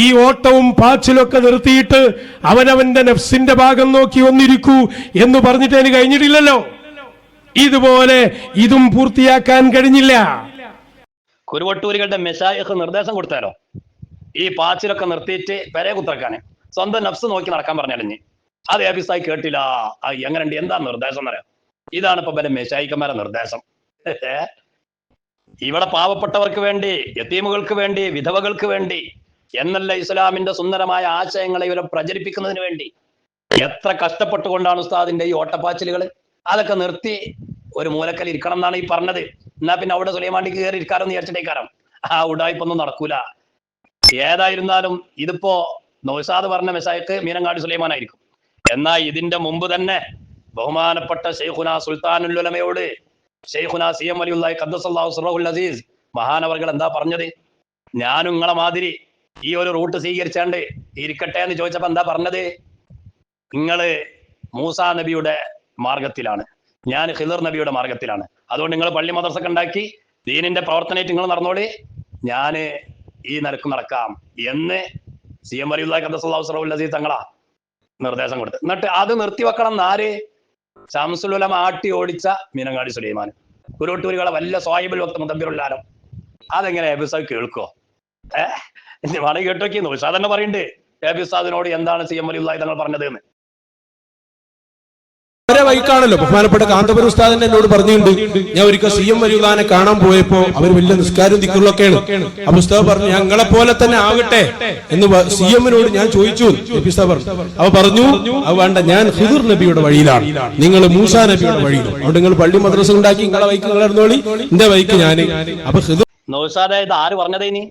ഈ ഓട്ടവും പാച്ചിലൊക്കെ നിർത്തിയിട്ട് അവനവന്റെ നെഫ്സിന്റെ ഭാഗം നോക്കി ഒന്നിരിക്കൂ എന്ന് പറഞ്ഞിട്ട് അതിന് കഴിഞ്ഞിട്ടില്ലല്ലോ. ഇതുപോലെ ഇതും പൂർത്തിയാക്കാൻ കഴിഞ്ഞില്ല. കുരുവട്ടൂരികളുടെ മെഷായക്ക് നിർദ്ദേശം കൊടുത്താലോ? ഈ പാച്ചിലൊക്കെ നിർത്തിയിട്ട് പെരെ കുത്തിറക്കാന്. സ്വന്തം നഫ്സ് നോക്കി നടക്കാൻ പറഞ്ഞാലിഞ്ഞ് അത് ഏബിസായി കേട്ടില്ല. എങ്ങനെയുണ്ട്? എന്താ നിർദ്ദേശം എന്നറിയാം? ഇതാണ് ഇപ്പൊ പല മെഷായിക്കന്മാരെ നിർദ്ദേശം. ഇവിടെ പാവപ്പെട്ടവർക്ക് വേണ്ടി യത്തീമുകൾക്ക് വേണ്ടി വിധവകൾക്ക് വേണ്ടി എന്നല്ല ഇസ്ലാമിന്റെ സുന്ദരമായ ആശയങ്ങളെ ഇവരെ പ്രചരിപ്പിക്കുന്നതിന് വേണ്ടി. എത്ര കഷ്ടപ്പെട്ടുകൊണ്ടാണ് ഉസ്താദിന്റെ ഈ ഓട്ടപ്പാച്ചിലുകൾ അതൊക്കെ നിർത്തി ഒരു മൂലക്കൽ ഇരിക്കണം എന്നാണ് ഈ പറഞ്ഞത്. എന്നാ പിന്നെ അവിടെ സുലൈമാണ്ടിക്ക് കയറി ഇരിക്കാറെന്ന് വിചാരിച്ചിട്ടേക്കാരം. ആ ഉടായ്പൊന്നും നടക്കൂല. ഏതായിരുന്നാലും ഇതിപ്പോ നൗസാദ് പറഞ്ഞ മെസ്സായിട്ട് മീനങ്ങാടി സുലൈമാനായിരിക്കും. എന്നാൽ ഇതിന്റെ മുമ്പ് തന്നെ ബഹുമാനപ്പെട്ട ഷെയ്ഖുന സുൽത്താനുല്ലുലമയോട് ഷെയ്ഖുന സി എം സുറഹുൽ അസീസ് മഹാനവർകൾ എന്താ പറഞ്ഞത്? ഞാനും നിങ്ങളെ മാതിരി ഈ ഒരു റൂട്ട് സ്വീകരിച്ചാണ്ട് ഇരിക്കട്ടെ എന്ന് ചോദിച്ചപ്പോ എന്താ പറഞ്ഞത്? നിങ്ങൾ മൂസാ നബിയുടെ മാർഗത്തിലാണ്. ഞാൻ ഹിദർ നബിയുടെ മാർഗത്തിലാണ്. അതുകൊണ്ട് നിങ്ങൾ പള്ളി മദ്രസൊക്കെ ഉണ്ടാക്കി ദീനിന്റെ പ്രവർത്തനമായിട്ട് നിങ്ങൾ നടന്നോളി ഞാൻ ഈ നിരക്ക് നടക്കാം എന്ന് സി എം വലിയുള്ള ഖദ്ദസല്ലാഹു അസീസ് തങ്ങളാ നിർദ്ദേശം കൊടുത്ത് എന്നിട്ട് അത് നിർത്തിവെക്കണം ആര്? ശംസുലുലം ആട്ടി ഓടിച്ച മീനങ്ങാടി സുലൈമാൻ കുരുവട്ടൂരുകളെ വല്ല സ്വാഹിബുൽ വക്ത മുതബിറുല്ലാലം അതെങ്ങനെ എബിസാദ് കേൾക്കോ? ഏഹ് വേണമെങ്കിൽ കേട്ടോക്കി ഉഷാ തന്നെ പറയണ്ടേ. ഉസ്താദിനോട് എന്താണ് സി എം അലി വലിയുള്ള തങ്ങൾ പറഞ്ഞത് എന്ന് അവരെ വൈക്കാണല്ലോ. ബഹുമാനപ്പെട്ട കാന്തപുര ഉസ്താദൻ എന്നോട് പറഞ്ഞിട്ടുണ്ട്. ഞാൻ ഒരിക്കൽ സി എം വരിയുദാനെ കാണാൻ പോയപ്പോ അവർ വലിയ നിസ്കാരം ദിക്കുള്ളൊക്കെയാണ് അപ്പൊ ഉസ്താദ് പറഞ്ഞു ഞങ്ങളെ പോലെ തന്നെ ആകട്ടെ എന്ന് സി എമ്മിനോട് ഞാൻ ചോദിച്ചു. ഉസ്താദ് പറഞ്ഞു അവ പറഞ്ഞു അത് വേണ്ട ഞാൻ ഹിദുർ നബിയുടെ വഴിയിലാണ്. നിങ്ങൾ മൂസ നബിയുടെ വഴിയിലും. അതുകൊണ്ട് നിങ്ങൾ പള്ളി മദ്രസ ഉണ്ടാക്കി നിങ്ങളെ വൈക്ക് നിങ്ങൾ ഇറന്നോളി. എന്റെ വൈക്ക് ഞാൻ അപ്പൊ ഹിദുർ ആര് പറഞ്ഞതേ ഇനി?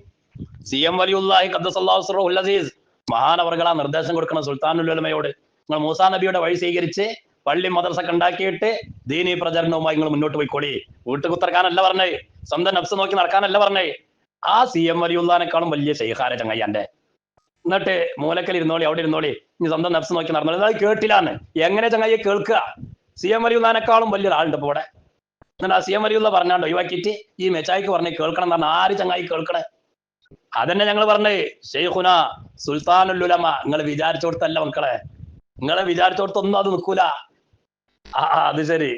സി എം വലിയുല്ലാഹി ഖദ്ദസല്ലാഹു അസീസ്. മഹാനവർകളാ നിർദ്ദേശം കൊടുക്കണം സുൽത്താനുലമയോട് നിങ്ങൾ മൂസാ നബിയുടെ വഴി സ്വീകരിച്ച് പള്ളി മദ്രസൊക്കെ ഉണ്ടാക്കിയിട്ട് ദീനി പ്രചരണവുമായി നിങ്ങൾ മുന്നോട്ട് പോയിക്കോളി. വീട്ടു കുത്തിറക്കാനല്ല പറഞ്ഞേ. സ്വന്തം നബ്സ് നോക്കി നടക്കാനല്ല പറഞ്ഞേ. ആ സി എം വലിയുല്ലാനേക്കാളും വലിയ ശൈഹാര ചങ്ങയ്യാന്റെ എന്നിട്ട് മൂലക്കൽ ഇരുന്നോളി അവിടെ ഇരുന്നോളി. ഇനി സ്വന്തം നബ്സ് നോക്കി നടന്നോളി. അത് കേട്ടില്ലാന്ന്. എങ്ങനെ ചങ്ങയ്യെ കേൾക്കുക? സി എം വലിയുല്ലാനേക്കാളും വലിയൊരാളുണ്ട് ഇപ്പൊ ഇവിടെ. എന്നിട്ട് ആ സി എം വലിയുള്ള പറഞ്ഞാണ്ട് ഒഴിവാക്കിയിട്ട് ഈ മെച്ചായിക്ക് പറഞ്ഞ് കേൾക്കണം എന്ന് ആര് ചങ്ങായി കേൾക്കണേ? അതന്നെ ഞങ്ങൾ പറഞ്ഞേ ഷെയ്ഖുന സുൽത്താനുല്ലുലമ നിങ്ങൾ വിചാരിച്ചോടത്തല്ല മക്കളെ. നിങ്ങളെ വിചാരിച്ചോടത്തൊന്നും അത് നിൽക്കൂല. ആ അത് ശരി.